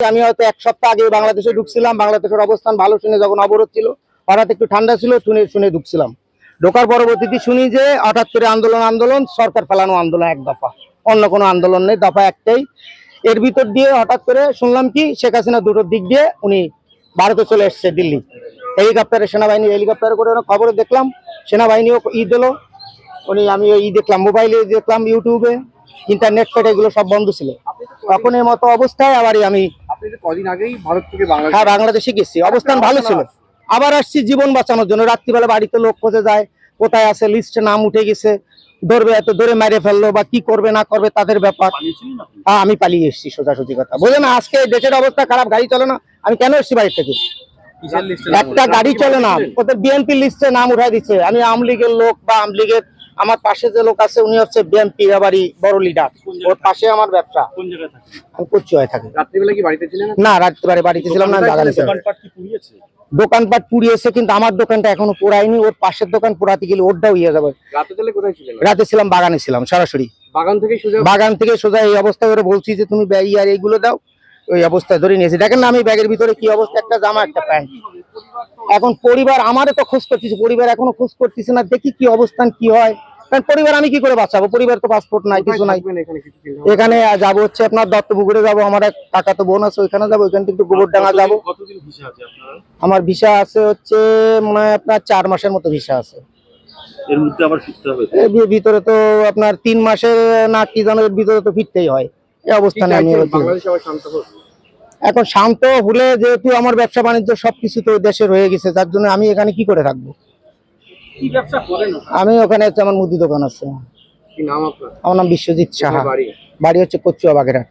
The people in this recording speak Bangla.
আমি হয়তো এক সপ্তাহ আগে বাংলাদেশে ঢুকছিলাম, বাংলাদেশের অবস্থান ভালো শুনে যখন অবরোধ ছিল, হঠাৎ একটু ঠান্ডা ছিল, শুনে শুনে ঢুকছিলাম। ঢোকার পরবর্তীতে শুনি যে হঠাৎ করে আন্দোলন আন্দোলন, সরকার ফেলানো আন্দোলন এক দফা। অন্য কোনো আন্দোলন নেই, দফা একটাই। এর ভিতর দিয়ে হঠাৎ করে শুনলাম কি, শেখ হাসিনা দুটোর দিক দিয়ে উনি ভারতে চলে এসছে, দিল্লি। হেলিকপ্টারে সেনাবাহিনী, হেলিকপ্টারে করে খবরে দেখলাম। সেনাবাহিনীও ই দিল উনি আমি ই দেখলাম, মোবাইলে দেখলাম, ইউটিউবে ইন্টারনেট ফেট এগুলো সব বন্ধ ছিল। তখন এর মতো অবস্থায় আবারই আমি আপনি তো কদিন আগেই ভারত থেকে বাংলাদেশ হ্যাঁ বাংলাদেশে গেছি। অবস্থান ভালো ছিল। আবার আসছি জীবন বাঁচানোর জন্য। রাত্রিবেলা বাড়িতে লোক খোঁজে যায় কোথায় আছে লিস্টে নাম উঠে গেছে। ধরবে এত ধরে মেরে ফেলল বা কি করবে না করবে তাদের ব্যাপার। হ্যাঁ আমি পালিয়ে এসেছি সোজাসুজি কথা। বলে না আজকে দেশের অবস্থা খারাপ গাড়ি চলে না। আমি কেন এসেছি বাড়ি থেকে? একটা গাড়ি চলে না। ওদের বিএনপি লিস্টে নাম উঠাই দিচ্ছে। আমি আওয়ামী লীগের লোক বা আওয়ামী লীগের আমার পাশে যে লোক আছে উনি হচ্ছে বিএনপি বাড়ি বড় লিডার ওর পাশে আমার ব্যবসা। আমি হয় থাকি। রাত্রিবেলা কি বাড়িতে ছিলেন? না রাত্রিবারে বাড়িতে ছিলাম না বাগানে দোকানপাট পুড়িয়েছে? কিন্তু আমার দোকানটা এখনও পোড়ায়নি। ওর পাশের দোকান পোড়াতে গেলে ওরটাও ইয়ে যাবে। রাতে ছিলাম বাগানে ছিলাম সরাসরি। বাগান থেকে সোজা বাগান থেকে সোজা এই অবস্থায় ওরা বলছি যে তুমি ব্যাগ আর এইগুলো দাও ওই অবস্থায় ধরে নিয়েছি। দেখেন না আমি ব্যাগের ভিতরে কি অবস্থা একটা জামা একটা প্যান্ট। এখন পরিবার আমারও তো খোঁজ করতেছে পরিবার এখনও খোঁজ করতেছে না দেখি কি অবস্থান কি হয়। কারণ পরিবার আমি কি করে বাঁচাবো? পরিবার তো পাসপোর্ট নাই কিছু নাই। এখানে যাব হচ্ছে আপনার দত্তপুকুরে যাব আমার এক কাকা তো বোন আছে ওইখানে যাব ওইখান থেকে একটু গোবরডাঙ্গা যাব। আমার ভিসা আছে হচ্ছে মনে হয় আপনার চার মাসের মতো ভিসা আছে। এর মধ্যে আবার ফিরতে হবে তো? এর ভি- ভিতরে তো আপনার তিন মাসে না কি জানো ভিতরে তো ফিরতেই হয়। এই অবস্থানে আমি এখন শান্ত হলে যেহেতু আমার ব্যবসা বাণিজ্য সবকিছু তো দেশে রয়ে গেছে যার জন্য আমি এখানে কি করে থাকব? করেন আমি ওখানে হচ্ছে আমার মুদি দোকান আছে। আমার নাম বিশ্বজিৎ সাহা। বাড়ি? বাড়ি হচ্ছে কচুয়া বাগেরহাট।